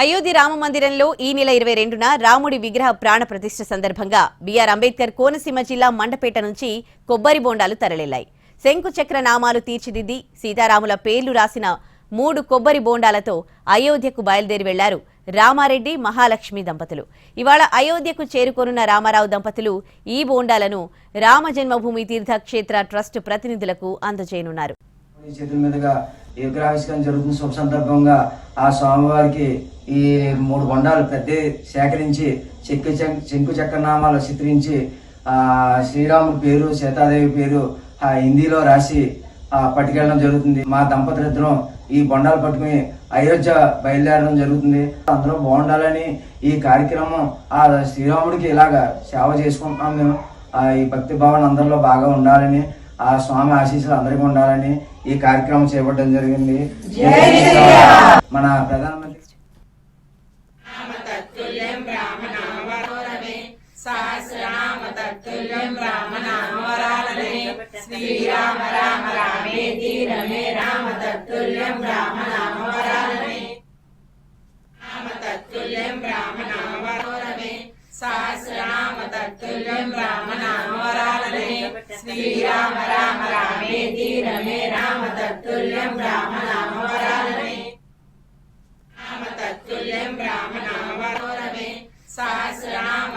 అయోధ్య రామ మందిరంలో ఈ నెల ఇరవై రెండున రాముడి విగ్రహ ప్రాణ ప్రతిష్ఠ సందర్భంగా బీఆర్ అంబేద్కర్ కోనసీమ జిల్లా మండపేట నుంచి కొబ్బరి బోండాలు తరలిల్లాయి. శంకుచక్ర నామాలు తీర్చిదిద్ది సీతారాముల పేర్లు రాసిన మూడు కొబ్బరి బోండాలతో అయోధ్యకు బయలుదేరి వెళ్ళారు రామారెడ్డి మహాలక్ష్మి దంపతులు. ఇవాళ అయోధ్యకు చేరుకోనున్న రామారావు దంపతులు ఈ బోండాలను రామ జన్మభూమి తీర్థక్షేత్ర ట్రస్ట్ ప్రతినిధులకు అందజేయనున్నారు. ఈ ఆవిష్కరణ విగ్రహావిష్కరణ జరుగుతున్న శుభ సందర్భంగా ఆ స్వామివారికి ఈ మూడు బొండాలు పెద్ద సేకరించి చెక్కు చెం- చెంకు చక్రనామాలు చిత్రించి శ్రీరాముడి పేరు సీతాదేవి పేరు ఆ హిందీలో రాసి పట్టుకెళ్ళడం జరుగుతుంది. మా దంపతులిద్దరం ఈ బొండాలు పట్టుకుని అయోధ్య బయలుదేరడం జరుగుతుంది. అందరూ బాగుండాలని ఈ కార్యక్రమం ఆ శ్రీరాముడికి ఇలాగా సేవ చేసుకుంటున్నాం మేము. ఆ ఈ భక్తి భావన అందరిలో బాగా ఉండాలని ఆ స్వామి ఆశీస్సులు అందరికీ ఉండాలని ఈ కార్యక్రమం చేపట్టడం జరిగింది. మన ప్రధానమంత్రి సహస్రనామ తత్తుల్యం శ్రీరామ రామ రామేతి రమే రామ తత్తుల్యం రామనామవరాలనే రామ తత్తుల్యం రామనామవరమే సహస్రనామ తత్తుల్యం రామనామవరాలనే శ్రీరామ రామ రామేతి రమే రామ తత్తుల్యం రామ నామ వరాలమే. రామ తత్తుల్యం రామ నామ రామనామవరమే సహస్రనామ